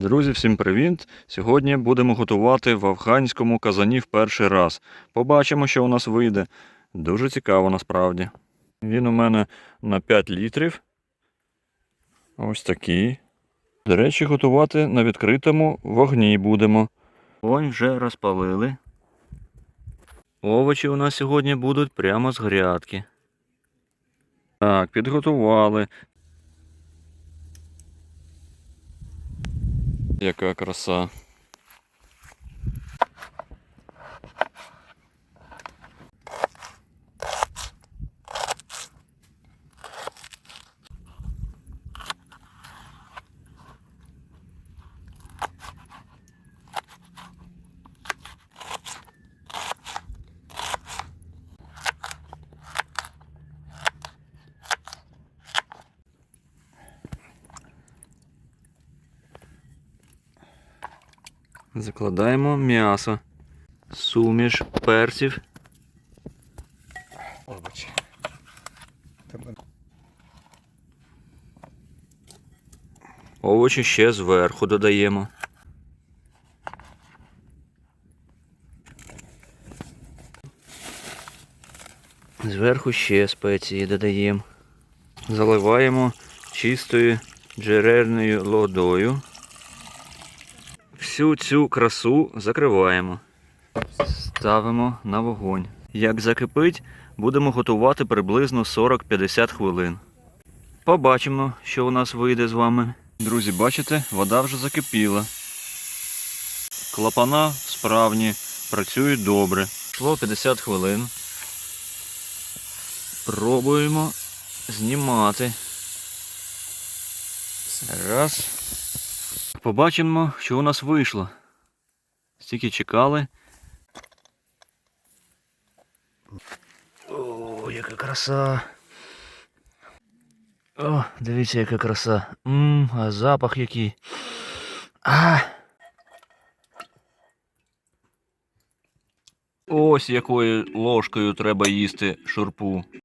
Друзі, всім привіт! Сьогодні будемо готувати в афганському казані в перший раз. Побачимо, що у нас вийде. Дуже цікаво насправді. Він у мене на 5 літрів. Ось такий. До речі, готувати на відкритому вогні будемо. Вогонь вже розпалили. Овочі у нас сьогодні будуть прямо з грядки. Так, підготували. Яка краса. Закладаємо м'ясо, суміш перців. Тебе Овочі ще зверху додаємо. Зверху ще спеції додаємо. Заливаємо чистою джерельною водою. Всю цю красу закриваємо. Ставимо на вогонь. Як закипить, будемо готувати приблизно 40-50 хвилин. Побачимо, що у нас вийде з вами. Друзі, бачите, вода вже закипіла. Клапана справні, працюють добре. Пройшло 50 хвилин. Пробуємо знімати. Раз. Побачимо, що у нас вийшло. Стільки чекали. О, яка краса. О, дивіться, яка краса. Мм, а запах який. А. Ось якою ложкою треба їсти шурпу.